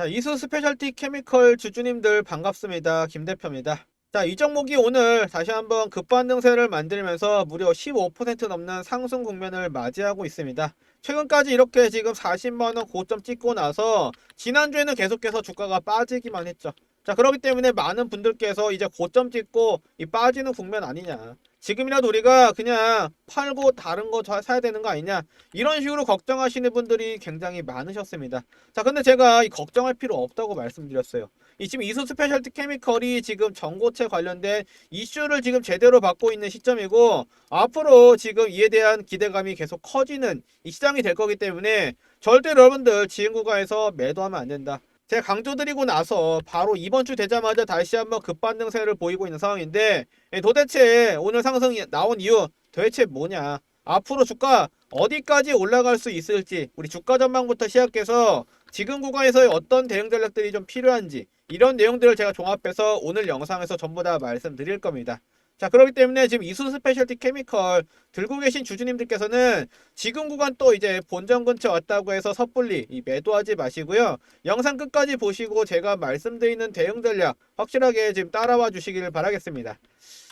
자, 이수 스페셜티 케미컬 주주님들 반갑습니다. 김 대표입니다. 자, 이 종목이 오늘 다시 한번 급반등세를 만들면서 무려 15% 넘는 상승 국면을 맞이하고 있습니다. 최근까지 이렇게 지금 40만원 고점 찍고 나서 지난주에는 계속해서 주가가 빠지기만 했죠. 자, 그렇기 때문에 많은 분들께서 이제 고점 찍고 이 빠지는 국면 아니냐. 지금이라도 우리가 그냥 팔고 다른 거 사야 되는 거 아니냐. 이런 식으로 걱정하시는 분들이 굉장히 많으셨습니다. 자, 근데 제가 이 걱정할 필요 없다고 말씀드렸어요. 이 지금 이수 스페셜티 케미컬이 지금 전고체 관련된 이슈를 지금 제대로 받고 있는 시점이고 앞으로 지금 이에 대한 기대감이 계속 커지는 이 시장이 될 거기 때문에 절대 여러분들 지금 구간에서 매도하면 안 된다. 제가 강조드리고 나서 바로 이번 주 되자마자 다시 한번 급반등세를 보이고 있는 상황인데 예, 도대체 오늘 상승이 나온 이유 도대체 뭐냐? 앞으로 주가 어디까지 올라갈 수 있을지 우리 주가 전망부터 시작해서 지금 구간에서의 어떤 대응 전략들이 좀 필요한지 이런 내용들을 제가 종합해서 오늘 영상에서 전부 다 말씀드릴 겁니다. 자 그렇기 때문에 지금 이수 스페셜티 케미컬 들고 계신 주주님들께서는 지금 구간 또 이제 본전 근처 왔다고 해서 섣불리 이 매도하지 마시고요. 영상 끝까지 보시고 제가 말씀드리는 대응 전략 확실하게 지금 따라와 주시기를 바라겠습니다.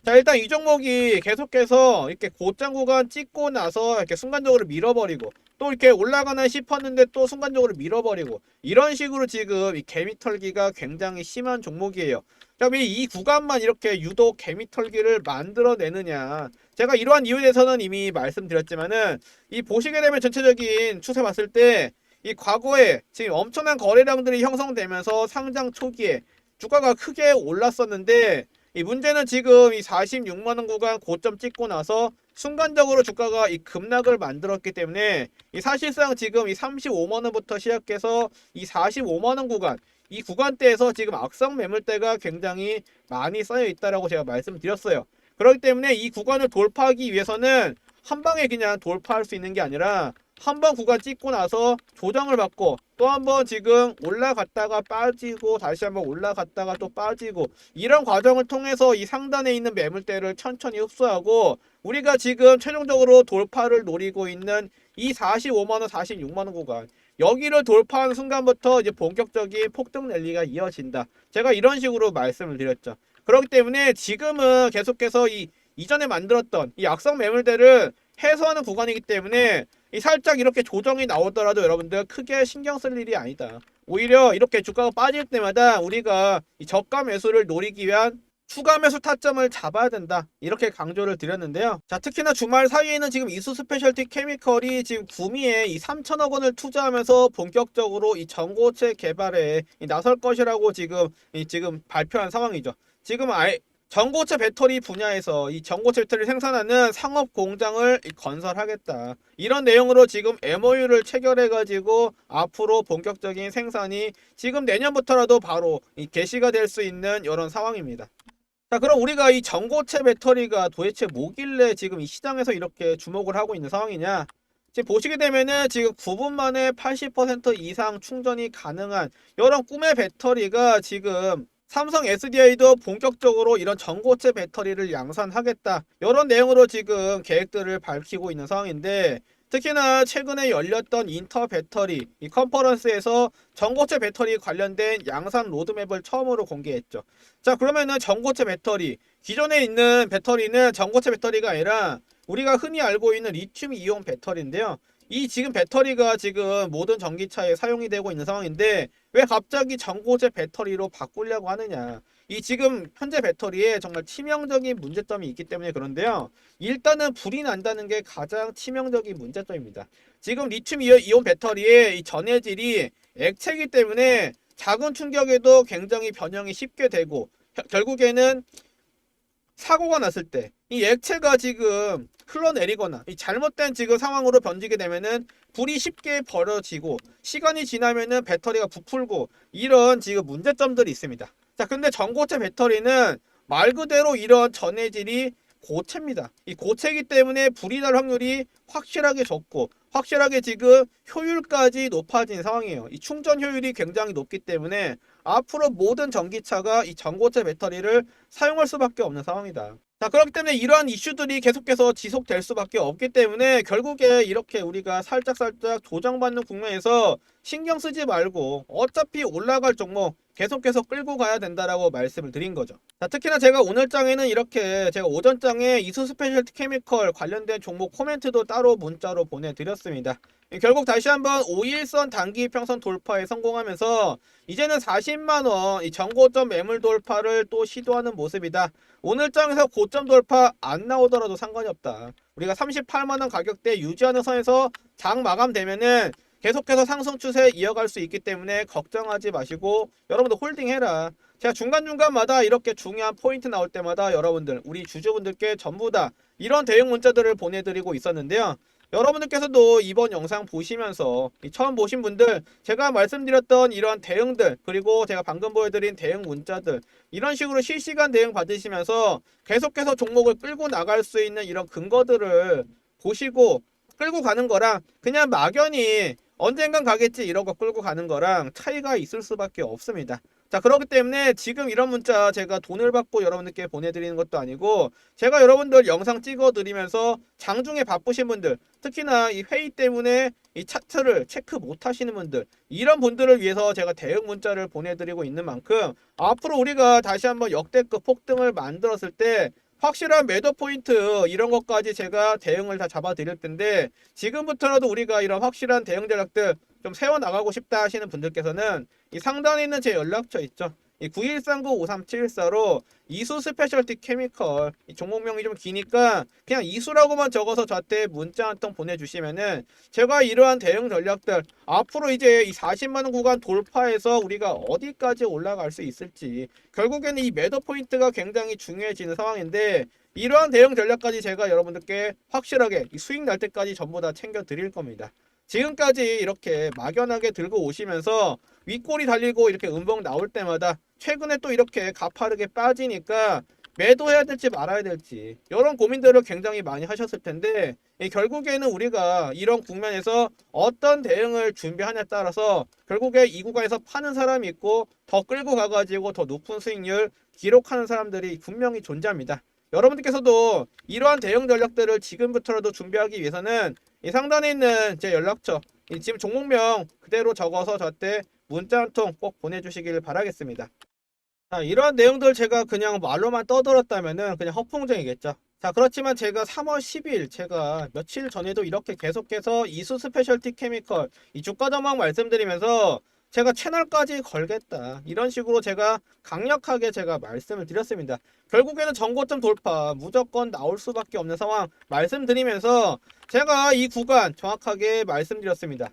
자 일단 이 종목이 계속해서 이렇게 고점 구간 찍고 나서 이렇게 순간적으로 밀어버리고 또 이렇게 올라가나 싶었는데 또 순간적으로 밀어버리고 이런 식으로 지금 이 개미털기가 굉장히 심한 종목이에요. 자, 왜이 구간만 이렇게 유독 개미털기를 만들어내느냐. 제가 이러한 이유에 대해서는 이미 말씀드렸지만은 이 보시게 되면 전체적인 추세 봤을 때 이 과거에 지금 엄청난 거래량들이 형성되면서 상장 초기에 주가가 크게 올랐었는데 이 문제는 지금 이 46만 원 구간 고점 찍고 나서 순간적으로 주가가 이 급락을 만들었기 때문에 이 사실상 지금 이 35만 원부터 시작해서 이 45만 원 구간 이 구간대에서 지금 악성 매물대가 굉장히 많이 쌓여 있다라고 제가 말씀드렸어요. 그렇기 때문에 이 구간을 돌파하기 위해서는 한 방에 그냥 돌파할 수 있는 게 아니라 한 번 구간 찍고 나서 조정을 받고 또 한 번 지금 올라갔다가 빠지고 다시 한번 올라갔다가 또 빠지고 이런 과정을 통해서 이 상단에 있는 매물대를 천천히 흡수하고 우리가 지금 최종적으로 돌파를 노리고 있는 이 45만 원, 46만 원 구간 여기를 돌파한 순간부터 이제 본격적인 폭등 랠리가 이어진다. 제가 이런 식으로 말씀을 드렸죠. 그렇기 때문에 지금은 계속해서 이 이전에 만들었던 이 악성 매물대를 해소하는 구간이기 때문에 이 살짝 이렇게 조정이 나오더라도 여러분들 크게 신경 쓸 일이 아니다. 오히려 이렇게 주가가 빠질 때마다 우리가 이 저가 매수를 노리기 위한 추가 매수 타점을 잡아야 된다. 이렇게 강조를 드렸는데요. 자, 특히나 주말 사이에는 지금 이수 스페셜티 케미컬이 지금 구미에 이 3천억 원을 투자하면서 본격적으로 이 전고체 개발에 이 나설 것이라고 지금 이 지금 발표한 상황이죠. 지금 아예 전고체 배터리 분야에서 이 전고체 배터리 생산하는 상업 공장을 이 건설하겠다. 이런 내용으로 지금 MOU를 체결해 가지고 앞으로 본격적인 생산이 지금 내년부터라도 바로 이 개시가 될 수 있는 이런 상황입니다. 자, 그럼 우리가 이 전고체 배터리가 도대체 뭐길래 지금 이 시장에서 이렇게 주목을 하고 있는 상황이냐? 지금 보시게 되면은 지금 9분 만에 80% 이상 충전이 가능한 이런 꿈의 배터리가 지금 삼성 SDI도 본격적으로 이런 전고체 배터리를 양산하겠다. 이런 내용으로 지금 계획들을 밝히고 있는 상황인데 특히나 최근에 열렸던 인터 배터리 이 컨퍼런스에서 전고체 배터리 관련된 양산 로드맵을 처음으로 공개했죠. 자 그러면은 전고체 배터리 기존에 있는 배터리는 전고체 배터리가 아니라 우리가 흔히 알고 있는 리튬 이온 배터리인데요. 이 지금 배터리가 지금 모든 전기차에 사용이 되고 있는 상황인데 왜 갑자기 전고체 배터리로 바꾸려고 하느냐? 이 지금 현재 배터리에 정말 치명적인 문제점이 있기 때문에 그런데요. 일단은 불이 난다는 게 가장 치명적인 문제점입니다. 지금 리튬 이온 배터리의 이 전해질이 액체이기 때문에 작은 충격에도 굉장히 변형이 쉽게 되고 결국에는 사고가 났을 때 이 액체가 지금 흘러내리거나 이 잘못된 지금 상황으로 번지게 되면은 불이 쉽게 벌어지고 시간이 지나면은 배터리가 부풀고 이런 지금 문제점들이 있습니다. 자, 근데 전고체 배터리는 말 그대로 이런 전해질이 고체입니다. 이 고체이기 때문에 불이 날 확률이 확실하게 적고 확실하게 지금 효율까지 높아진 상황이에요. 이 충전 효율이 굉장히 높기 때문에 앞으로 모든 전기차가 이 전고체 배터리를 사용할 수밖에 없는 상황이다. 자, 그렇기 때문에 이러한 이슈들이 계속해서 지속될 수밖에 없기 때문에 결국에 이렇게 우리가 살짝살짝 조정받는 국면에서 신경 쓰지 말고 어차피 올라갈 종목 계속해서 끌고 가야 된다라고 말씀을 드린 거죠. 자, 특히나 제가 오늘 장에는 이렇게 제가 오전 장에 이수 스페셜티 케미컬 관련된 종목 코멘트도 따로 문자로 보내드렸습니다. 결국 다시 한번 5일선 단기 평선 돌파에 성공하면서 이제는 40만원 이 정고점 매물 돌파를 또 시도하는 모습이다. 오늘 장에서 고점 돌파 안 나오더라도 상관이 없다. 우리가 38만원 가격대 유지하는 선에서 장 마감되면은 계속해서 상승 추세 이어갈 수 있기 때문에 걱정하지 마시고 여러분들 홀딩해라. 제가 중간중간마다 이렇게 중요한 포인트 나올 때마다 여러분들 우리 주주분들께 전부 다 이런 대응 문자들을 보내드리고 있었는데요. 여러분들께서도 이번 영상 보시면서 이 처음 보신 분들 제가 말씀드렸던 이런 대응들 그리고 제가 방금 보여드린 대응 문자들 이런 식으로 실시간 대응 받으시면서 계속해서 종목을 끌고 나갈 수 있는 이런 근거들을 보시고 끌고 가는 거랑 그냥 막연히 언젠간 가겠지 이런 거 끌고 가는 거랑 차이가 있을 수밖에 없습니다. 자 그렇기 때문에 지금 이런 문자 제가 돈을 받고 여러분들께 보내드리는 것도 아니고 제가 여러분들 영상 찍어드리면서 장중에 바쁘신 분들 특히나 이 회의 때문에 이 차트를 체크 못 하시는 분들 이런 분들을 위해서 제가 대응 문자를 보내드리고 있는 만큼 앞으로 우리가 다시 한번 역대급 폭등을 만들었을 때 확실한 매도 포인트 이런 것까지 제가 대응을 다 잡아 드릴 텐데 지금부터라도 우리가 이런 확실한 대응 전략들 좀 세워 나가고 싶다 하시는 분들께서는 이 상단에 있는 제 연락처 있죠. 이 9139-5374로 이수 스페셜티 케미컬 이 종목명이 좀 기니까 그냥 이수라고만 적어서 저한테 문자 한 통 보내주시면은 제가 이러한 대응 전략들 앞으로 이제 이 40만원 구간 돌파해서 우리가 어디까지 올라갈 수 있을지 결국에는 이 매도 포인트가 굉장히 중요해지는 상황인데 이러한 대응 전략까지 제가 여러분들께 확실하게 이 수익 날 때까지 전부 다 챙겨 드릴 겁니다. 지금까지 이렇게 막연하게 들고 오시면서 윗골이 달리고 이렇게 음봉 나올 때마다 최근에 또 이렇게 가파르게 빠지니까 매도해야 될지 말아야 될지 이런 고민들을 굉장히 많이 하셨을 텐데 이 결국에는 우리가 이런 국면에서 어떤 대응을 준비하냐에 따라서 결국에 이 구간에서 파는 사람이 있고 더 끌고 가가지고 더 높은 수익률 기록하는 사람들이 분명히 존재합니다. 여러분들께서도 이러한 대응 전략들을 지금부터라도 준비하기 위해서는 이 상단에 있는 제 연락처 이 지금 종목명 그대로 적어서 저한테 문자 한 통 꼭 보내주시길 바라겠습니다. 자, 이러한 내용들 제가 그냥 말로만 떠들었다면은 그냥 허풍쟁이겠죠. 자, 그렇지만 제가 3월 10일 제가 며칠 전에도 이렇게 계속해서 이수 스페셜티 케미컬 이 주가 전망 말씀드리면서 제가 채널까지 걸겠다. 이런 식으로 제가 강력하게 제가 말씀을 드렸습니다. 결국에는 전고점 돌파 무조건 나올 수밖에 없는 상황 말씀드리면서 제가 이 구간 정확하게 말씀드렸습니다.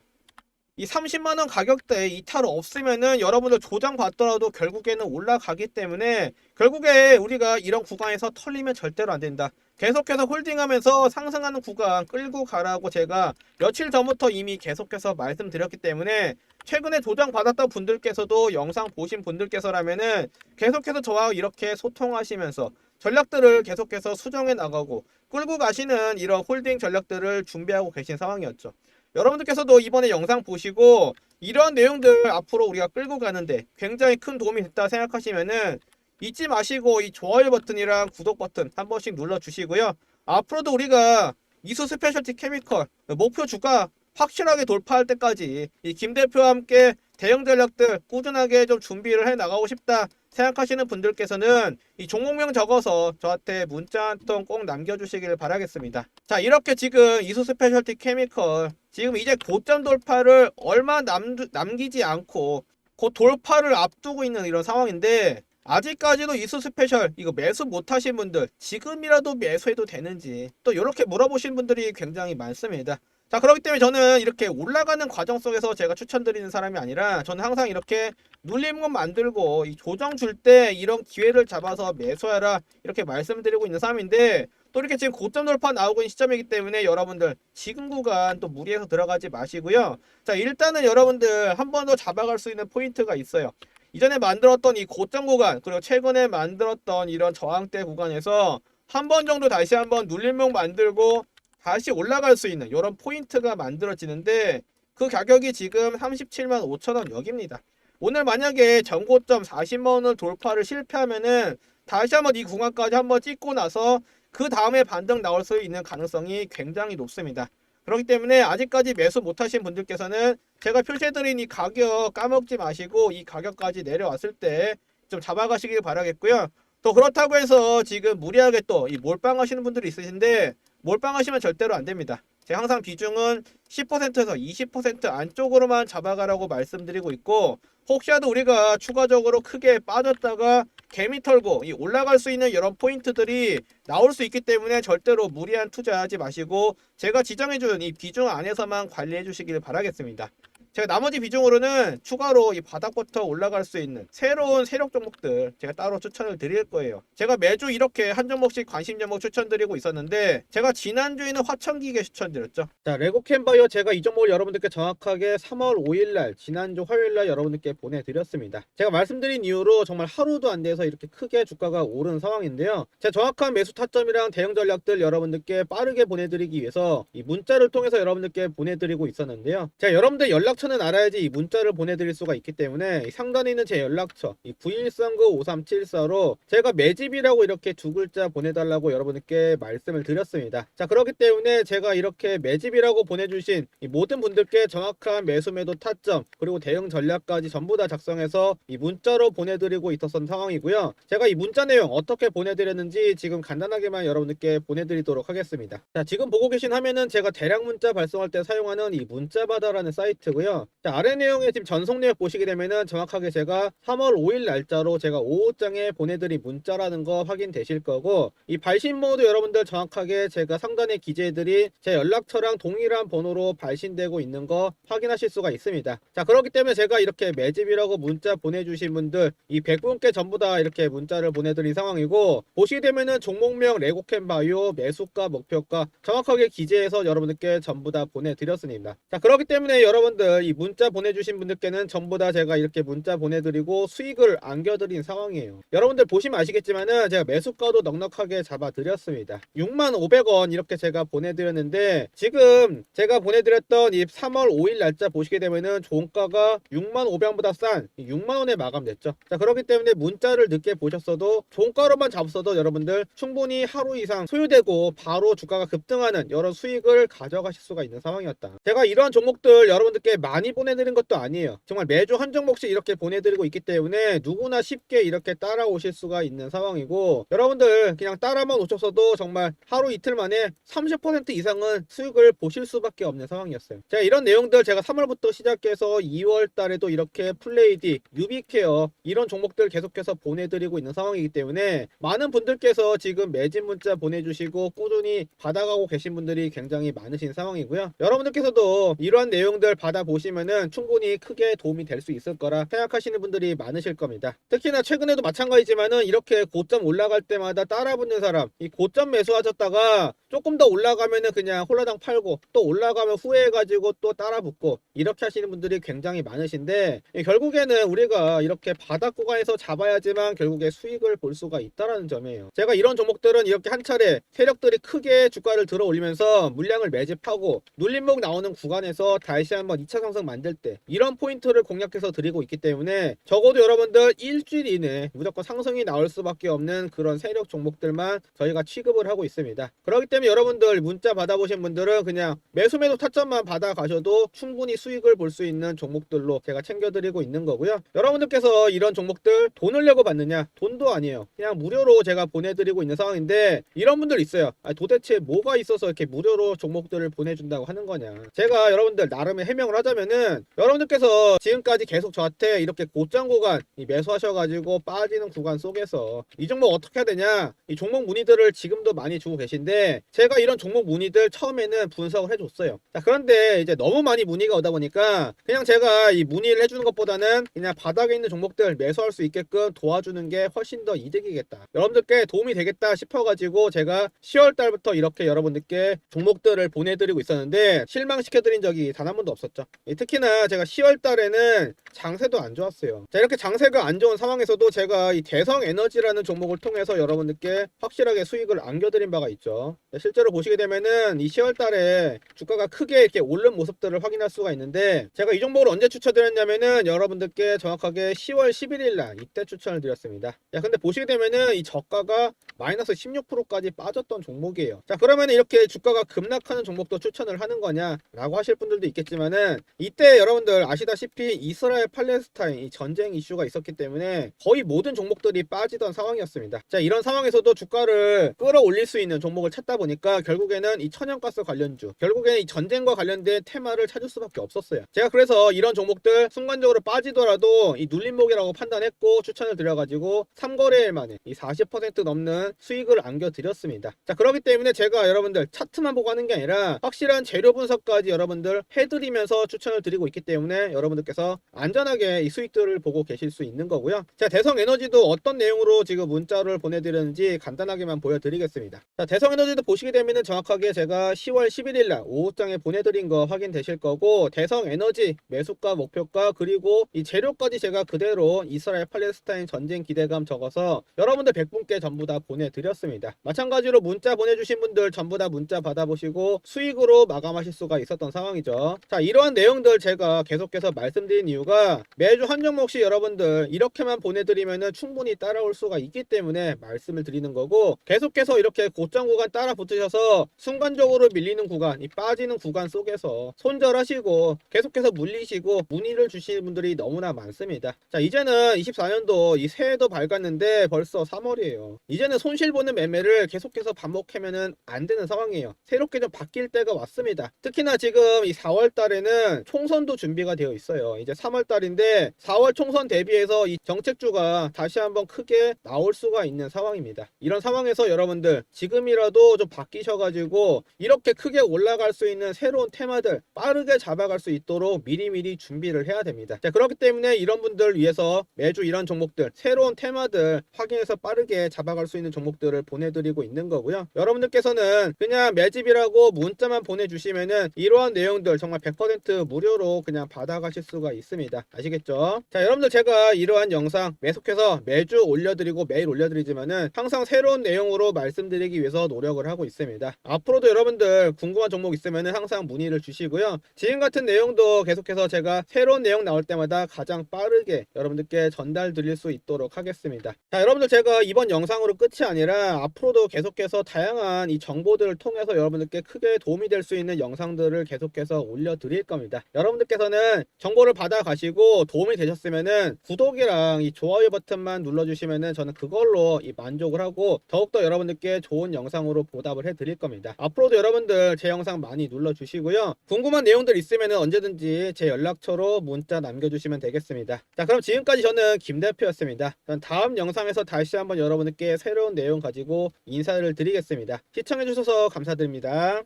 이 30만원 가격대 이탈 없으면은 여러분들 조장 받더라도 결국에는 올라가기 때문에 결국에 우리가 이런 구간에서 털리면 절대로 안 된다. 계속해서 홀딩하면서 상승하는 구간 끌고 가라고 제가 며칠 전부터 이미 계속해서 말씀드렸기 때문에 최근에 조장 받았던 분들께서도 영상 보신 분들께서라면은 계속해서 저와 이렇게 소통하시면서 전략들을 계속해서 수정해 나가고 끌고 가시는 이런 홀딩 전략들을 준비하고 계신 상황이었죠. 여러분들께서도 이번에 영상 보시고 이러한 내용들 앞으로 우리가 끌고 가는데 굉장히 큰 도움이 됐다 생각하시면은 잊지 마시고 이 좋아요 버튼이랑 구독 버튼 한 번씩 눌러 주시고요. 앞으로도 우리가 이수 스페셜티 케미컬 목표 주가 확실하게 돌파할 때까지 이 김 대표와 함께 대형 전략들 꾸준하게 좀 준비를 해 나가고 싶다 생각하시는 분들께서는 이 종목명 적어서 저한테 문자 한 통 꼭 남겨주시길 바라겠습니다. 자 이렇게 지금 이수 스페셜티 케미컬 지금 이제 고점 돌파를 얼마 남, 남기지 않고 곧 돌파를 앞두고 있는 이런 상황인데 아직까지도 이수 스페셜 이거 매수 못 하신 분들 지금이라도 매수해도 되는지 또 이렇게 물어보시는 분들이 굉장히 많습니다. 자 그렇기 때문에 저는 이렇게 올라가는 과정 속에서 제가 추천드리는 사람이 아니라 저는 항상 이렇게 눌림건 만들고 이 조정 줄 때 이런 기회를 잡아서 매수하라 이렇게 말씀드리고 있는 사람인데 또 이렇게 지금 고점 돌파 나오고 있는 시점이기 때문에 여러분들 지금 구간 또 무리해서 들어가지 마시고요. 자 일단은 여러분들 한 번 더 잡아갈 수 있는 포인트가 있어요. 이전에 만들었던 이 고점 구간 그리고 최근에 만들었던 이런 저항대 구간에서 한 번 정도 다시 한번 눌림목 만들고 다시 올라갈 수 있는 이런 포인트가 만들어지는데 그 가격이 지금 37만 5천 원 여기입니다. 오늘 만약에 전고점 40만 원을 돌파를 실패하면은 다시 한번 이 구간까지 한번 찍고 나서 그 다음에 반등 나올 수 있는 가능성이 굉장히 높습니다. 그렇기 때문에 아직까지 매수 못하신 분들께서는 제가 표시해드린 이 가격 까먹지 마시고 이 가격까지 내려왔을 때 좀 잡아가시길 바라겠고요. 또 그렇다고 해서 지금 무리하게 또 이 몰빵하시는 분들이 있으신데 몰빵하시면 절대로 안 됩니다. 제가 항상 비중은 10%에서 20% 안쪽으로만 잡아가라고 말씀드리고 있고 혹시라도 우리가 추가적으로 크게 빠졌다가 개미 털고 이 올라갈 수 있는 이런 포인트들이 나올 수 있기 때문에 절대로 무리한 투자하지 마시고 제가 지정해준 이 비중 안에서만 관리해 주시길 바라겠습니다. 제가 나머지 비중으로는 추가로 이 바닥부터 올라갈 수 있는 새로운 세력 종목들 제가 따로 추천을 드릴 거예요. 제가 매주 이렇게 한 종목씩 관심 종목 추천드리고 있었는데 제가 지난주에는 화천기계 추천드렸죠. 자 레고 캔바이어 제가 이 종목을 여러분들께 정확하게 3월 5일날 지난주 화요일날 여러분들께 보내드렸습니다. 제가 말씀드린 이후로 정말 하루도 안 돼서 이렇게 크게 주가가 오른 상황인데요. 제 정확한 매수 타점이랑 대응 전략들 여러분들께 빠르게 보내드리기 위해서 이 문자를 통해서 여러분들께 보내드리고 있었는데요. 제가 여러분들 연락처 는 알아야지 이 문자를 보내드릴 수가 있기 때문에 이 상단에 있는 제 연락처 이 91395374로 제가 매집이라고 이렇게 두 글자 보내달라고 여러분들께 말씀을 드렸습니다. 자 그렇기 때문에 제가 이렇게 매집이라고 보내주신 이 모든 분들께 정확한 매수 매도 타점 그리고 대응 전략까지 전부 다 작성해서 이 문자로 보내드리고 있었던 상황이고요. 제가 이 문자 내용 어떻게 보내드렸는지 지금 간단하게만 여러분들께 보내드리도록 하겠습니다. 자 지금 보고 계신 화면은 제가 대량 문자 발송할 때 사용하는 이 문자바다라는 사이트고요. 자 아래 내용에 지금 전송 내역 보시게 되면은 정확하게 제가 3월 5일 날짜로 제가 5호장에 보내드린 문자라는 거 확인되실 거고 이 발신 모드 여러분들 정확하게 제가 상단에 기재해드린 제 연락처랑 동일한 번호로 발신되고 있는 거 확인하실 수가 있습니다. 자 그렇기 때문에 제가 이렇게 매집이라고 문자 보내주신 분들 이 100분께 전부 다 이렇게 문자를 보내드린 상황이고 보시게 되면은 종목명 레고캔 바이오 매수가 목표가 정확하게 기재해서 여러분들께 전부 다 보내드렸습니다. 자 그렇기 때문에 여러분들 이 문자 보내주신 분들께는 전부 다 제가 이렇게 문자 보내드리고 수익을 안겨드린 상황이에요. 여러분들 보시면 아시겠지만은 제가 매수가도 넉넉하게 잡아드렸습니다. 6만 500원 이렇게 제가 보내드렸는데 지금 제가 보내드렸던 이 3월 5일 날짜 보시게 되면은 종가가 6만 500원보다 싼 6만 원에 마감됐죠. 자 그렇기 때문에 문자를 늦게 보셨어도 종가로만 잡았어도 여러분들 충분히 하루 이상 소요되고 바로 주가가 급등하는 여러 수익을 가져가실 수가 있는 상황이었다. 제가 이러한 종목들 여러분들께 많이 보내드린 것도 아니에요. 정말 매주 한 종목씩 이렇게 보내드리고 있기 때문에 누구나 쉽게 이렇게 따라오실 수가 있는 상황이고 여러분들 그냥 따라만 오셨어도 정말 하루 이틀 만에 30% 이상은 수익을 보실 수밖에 없는 상황이었어요. 제가 이런 내용들 제가 3월부터 시작해서 2월 달에도 이렇게 플레이디, 뉴비케어 이런 종목들 계속해서 보내드리고 있는 상황이기 때문에 많은 분들께서 지금 매진 문자 보내주시고 꾸준히 받아가고 계신 분들이 굉장히 많으신 상황이고요. 여러분들께서도 이러한 내용들 받아보 시면은 충분히 크게 도움이 될 수 있을 거라 생각하시는 분들이 많으실 겁니다. 특히나 최근에도 마찬가지지만은 이렇게 고점 올라갈 때마다 따라붙는 사람, 이 고점 매수하셨다가 조금 더 올라가면은 그냥 홀라당 팔고 또 올라가면 후회해가지고 또 따라붙고 이렇게 하시는 분들이 굉장히 많으신데 이 결국에는 우리가 이렇게 바닥 구간에서 잡아야지만 결국에 수익을 볼 수가 있다라는 점이에요. 제가 이런 종목들은 이렇게 한 차례 세력들이 크게 주가를 들어 올리면서 물량을 매집하고 눌림목 나오는 구간에서 다시 한번 2차 상승 만들 때 이런 포인트를 공략해서 드리고 있기 때문에 적어도 여러분들 일주일 이내 무조건 상승이 나올 수밖에 없는 그런 세력 종목들만 저희가 취급을 하고 있습니다. 그렇기 때문에 여러분들 문자 받아보신 분들은 그냥 매수 매도 타점만 받아가셔도 충분히 수익을 볼 수 있는 종목들로 제가 챙겨드리고 있는 거고요. 여러분들께서 이런 종목들 돈을 내고 받느냐? 돈도 아니에요. 그냥 무료로 제가 보내드리고 있는 상황인데 이런 분들 있어요. 아, 도대체 뭐가 있어서 이렇게 무료로 종목들을 보내준다고 하는 거냐? 제가 여러분들 나름의 해명을 하자면 은 여러분들께서 지금까지 계속 저한테 이렇게 고점 구간 이 매수하셔가지고 빠지는 구간 속에서 이 종목 어떻게 해야 되냐? 이 종목 문의들을 지금도 많이 주고 계신데 제가 이런 종목 문의들 처음에는 분석을 해줬어요. 자 그런데 이제 너무 많이 문의가 오다 보니까 그냥 제가 이 문의를 해주는 것보다는 그냥 바닥에 있는 종목들 매수할 수 있게끔 도와주는 게 훨씬 더 이득이겠다. 여러분들께 도움이 되겠다 싶어가지고 제가 10월 달부터 이렇게 여러분들께 종목들을 보내드리고 있었는데 실망시켜드린 적이 단 한 번도 없었죠. 예, 특히나 제가 10월 달에는 장세도 안 좋았어요. 자, 이렇게 장세가 안 좋은 상황에서도 제가 이 대성 에너지라는 종목을 통해서 여러분들께 확실하게 수익을 안겨드린 바가 있죠. 자, 실제로 보시게 되면은 이 10월 달에 주가가 크게 이렇게 오른 모습들을 확인할 수가 있는데 제가 이 종목을 언제 추천드렸냐면은 여러분들께 정확하게 10월 11일 날 이때 추천을 드렸습니다. 야, 근데 보시게 되면은 이 저가가 마이너스 16%까지 빠졌던 종목이에요. 자, 그러면 이렇게 주가가 급락하는 종목도 추천을 하는 거냐라고 하실 분들도 있겠지만은 이때 여러분들 아시다시피 이스라엘 팔레스타인 이 전쟁 이슈가 있었기 때문에 거의 모든 종목들이 빠지던 상황이었습니다. 자, 이런 상황에서도 주가를 끌어올릴 수 있는 종목을 찾다 보니까 결국에는 이 천연가스 관련주, 결국에는 이 전쟁과 관련된 테마를 찾을 수밖에 없었어요. 제가 그래서 이런 종목들 순간적으로 빠지더라도 이 눌림목이라고 판단했고 추천을 드려가지고 3거래일 만에 이 40% 넘는 수익을 안겨드렸습니다. 자, 그렇기 때문에 제가 여러분들 차트만 보고 하는 게 아니라 확실한 재료 분석까지 여러분들 해드리면서 추천 을 드리고 있기 때문에 여러분들께서 안전하게 이 수익들을 보고 계실 수 있는 거고요. 자, 대성 에너지도 어떤 내용으로 지금 문자를 보내드렸는지 간단하게만 보여드리겠습니다. 자, 대성 에너지도 보시게 되면은 정확하게 제가 10월 11일 날 오후장에 보내드린 거 확인되실 거고 대성 에너지 매수가 목표가 그리고 이 재료까지 제가 그대로 이스라엘 팔레스타인 전쟁 기대감 적어서 여러분들 100분께 전부 다 보내드렸습니다. 마찬가지로 문자 보내주신 분들 전부 다 문자 받아보시고 수익으로 마감하실 수가 있었던 상황이죠. 자, 이러한 내용 들 제가 계속해서 말씀드린 이유가 매주 한 종목씩 여러분들 이렇게만 보내드리면은 충분히 따라올 수가 있기 때문에 말씀을 드리는 거고 계속해서 이렇게 고점 구간 따라 붙으셔서 순간적으로 밀리는 구간, 이 빠지는 구간 속에서 손절하시고 계속해서 물리시고 문의를 주시는 분들이 너무나 많습니다. 자, 이제는 24년도 이 새해도 밝았는데 벌써 3월이에요. 이제는 손실 보는 매매를 계속해서 반복하면은 안 되는 상황이에요. 새롭게 좀 바뀔 때가 왔습니다. 특히나 지금 이 4월 달에는 총선도 준비가 되어 있어요. 이제 3월 달인데 4월 총선 대비해서 이 정책주가 다시 한번 크게 나올 수가 있는 상황입니다. 이런 상황에서 여러분들 지금이라도 좀 바뀌셔가지고 이렇게 크게 올라갈 수 있는 새로운 테마들 빠르게 잡아갈 수 있도록 미리미리 준비를 해야 됩니다. 자, 그렇기 때문에 이런 분들 위해서 매주 이런 종목들 새로운 테마들 확인해서 빠르게 잡아갈 수 있는 종목들을 보내드리고 있는 거고요. 여러분들께서는 그냥 매집이라고 문자만 보내주시면은 이러한 내용들 정말 100% 무료로 그냥 받아가실 수가 있습니다. 아시겠죠? 자, 여러분들 제가 이러한 영상 계속해서 매주 올려드리고 매일 올려드리지만은 항상 새로운 내용으로 말씀드리기 위해서 노력을 하고 있습니다. 앞으로도 여러분들 궁금한 종목 있으면은 항상 문의를 주시고요. 지금 같은 내용도 계속해서 제가 새로운 내용 나올 때마다 가장 빠르게 여러분들께 전달 드릴 수 있도록 하겠습니다. 자, 여러분들 제가 이번 영상으로 끝이 아니라 앞으로도 계속해서 다양한 이 정보들을 통해서 여러분들께 크게 도움이 될 수 있는 영상들을 계속해서 올려드릴 겁니다. 여러분들께서는 정보를 받아 가시고 도움이 되셨으면은 구독이랑 이 좋아요 버튼만 눌러주시면은 저는 그걸로 이 만족을 하고 더욱더 여러분들께 좋은 영상으로 보답을 해드릴 겁니다. 앞으로도 여러분들 제 영상 많이 눌러주시고요. 궁금한 내용들 있으면은 언제든지 제 연락처로 문자 남겨주시면 되겠습니다. 자, 그럼 지금까지 저는 김 대표였습니다. 전 다음 영상에서 다시 한번 여러분들께 새로운 내용 가지고 인사를 드리겠습니다. 시청해주셔서 감사드립니다.